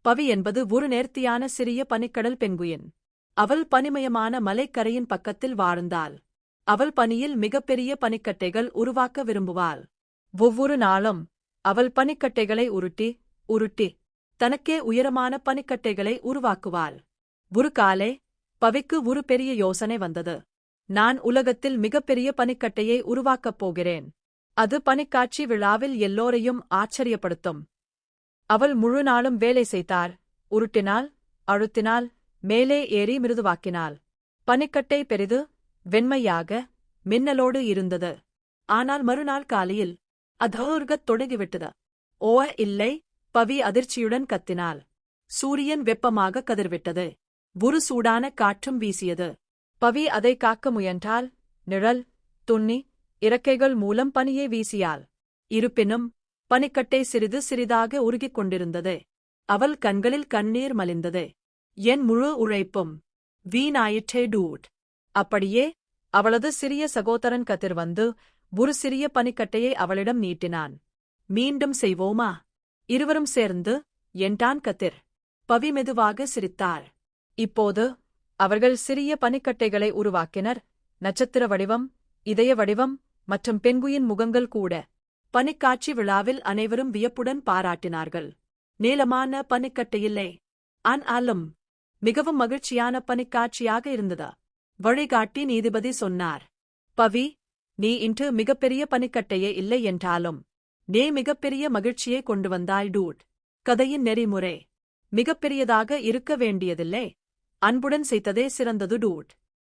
பவி என்பது ஒரு நேர்த்தியான சிறிய பனிக்கடல் பெங்குயின். அவள் பனிமயமான மலைக்கரையின் பக்கத்தில் வாழ்ந்தாள். அவள் பனியில் மிகப்பெரிய பனிக்கட்டைகள் உருவாக்க விரும்புவாள். ஒவ்வொரு நாளும் அவள் பனிக்கட்டைகளை உருட்டி உருட்டி தனக்கே உயரமான பனிக்கட்டைகளை உருவாக்குவாள். ஒரு காலே பவிக்கு ஒரு பெரிய யோசனை வந்தது. நான் உலகத்தில் மிகப்பெரிய பனிக்கட்டையை உருவாக்கப் போகிறேன். அது பனிக்காட்சி விழாவில் எல்லோரையும் ஆச்சரியப்படுத்தும். அவள் முழு நாளும் வேலை செய்தார். உருட்டினாள் அழுத்தினாள் மேலே ஏறி மிருதுவாக்கினாள். பனிக்கட்டை பெரிது வெண்மையாக மின்னலோடு இருந்தது. ஆனால் மறுநாள் காலையில் அதோர்கத் தொடங்கிவிட்டது. ஓ இல்லை பவி அதிர்ச்சியுடன் கத்தினாள். சூரியன் வெப்பமாக கதிர்விட்டது. ஒரு சூடான காற்றும் வீசியது. பவி அதை காக்க முயன்றால் நிழல் துண்ணி இறக்கைகள் மூலம் பனியை வீசியாள். இருப்பினும் பனிக்கட்டை சிறிது சிறிதாக உருகிக் கொண்டிருந்தது. அவள் கண்களில் கண்ணீர் மலிந்தது. என் முழு உழைப்பும் வீணாயிற்றே டூட். அப்படியே அவளது சிறிய சகோதரன் கதிர் வந்து ஒரு சிறிய பனிக்கட்டையை அவளிடம் நீட்டினான். மீண்டும் செய்வோமா இருவரும் சேர்ந்து என்றான் கதிர் பவி மெதுவாக சிரித்தாள். இப்போது அவர்கள் சிறிய பனிக்கட்டைகளை உருவாக்கினர். நட்சத்திர வடிவம் இதய வடிவம் மற்றும் பெண்குயின் முகங்கள் கூட. பனிக்காட்சி விழாவில் அனைவரும் வியப்புடன் பாராட்டினார்கள். நீளமான பனிக்கட்டையில்லை அன் ஆலும் மிகவும் மகிழ்ச்சியான பனிக்காட்சியாக இருந்தது. வழிகாட்டி நீதிபதி சொன்னார் பவி நீ இன்று மிகப்பெரிய பனிக்கட்டையே இல்லை என்றாலும் நீ மிகப்பெரிய மகிழ்ச்சியை கொண்டு வந்தாய் டூட். கதையின் நெறிமுறை மிகப்பெரியதாக இருக்க வேண்டியதில்லை. அன்புடன் செய்ததே சிறந்தது டூட்.